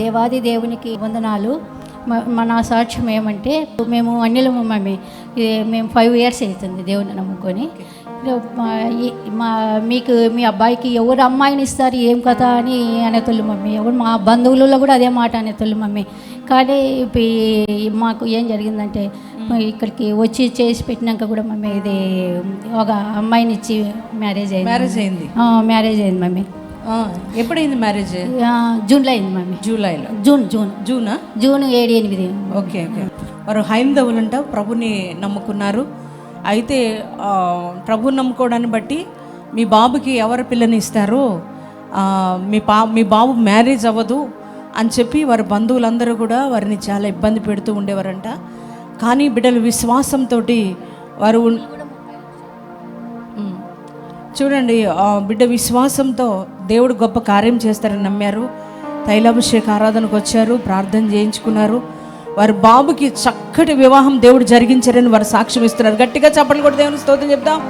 దేవాది దేవునికి వందనాలు. మన సాక్ష్యం ఏమంటే మేము అన్యులము మమ్మీ. మేము ఫైవ్ ఇయర్స్ అవుతుంది దేవుని నమ్ముకొని. మా మీకు మీ అబ్బాయికి ఎవరు అమ్మాయిని ఇస్తారు ఏం కథ అని అనేతోళ్ళు మమ్మీ. ఎవరు మా బంధువులలో కూడా అదే మాట అనేతోళ్ళు మమ్మీ. కానీ మాకు ఏం జరిగిందంటే ఇక్కడికి వచ్చి చేసి పెట్టినాక కూడా మమ్మీ ఇది ఒక అమ్మాయిని ఇచ్చి మ్యారేజ్ అయింది. మ్యారేజ్ అయింది. మ్యారేజ్ అయింది మమ్మీ. ఎప్పుడైంది మ్యారేజ్ జూన్లో అయింది మమ్మీ. జూలైలో. June June. జూనా? జూన్ ఏడు ఎనిమిది ఓకే. ఓకే వారు హైందవులంట ప్రభుని నమ్ముకున్నారు. అయితే ప్రభుని నమ్ముకోవడాన్ని బట్టి మీ బాబుకి ఎవరు పిల్లని ఇస్తారో? మీ పా మీ బాబు మ్యారేజ్ అవ్వదు అని చెప్పి వారి బంధువులందరూ కూడా వారిని చాలా ఇబ్బంది పెడుతూ ఉండేవారంట. కానీ బిడ్డలు విశ్వాసంతో వారు. చూడండి ఆ బిడ్డ విశ్వాసంతో దేవుడు గొప్ప కార్యం చేస్తారని నమ్మారు. తైలాభిషేక ఆరాధనకు వచ్చారు ప్రార్థన చేయించుకున్నారు. వారి బాబుకి చక్కటి వివాహం దేవుడు జరిగించారని వారు సాక్ష్యం ఇస్తున్నారు. గట్టిగా చప్పట్లు కూడా దేవుని స్తోత్రం చెప్దాం.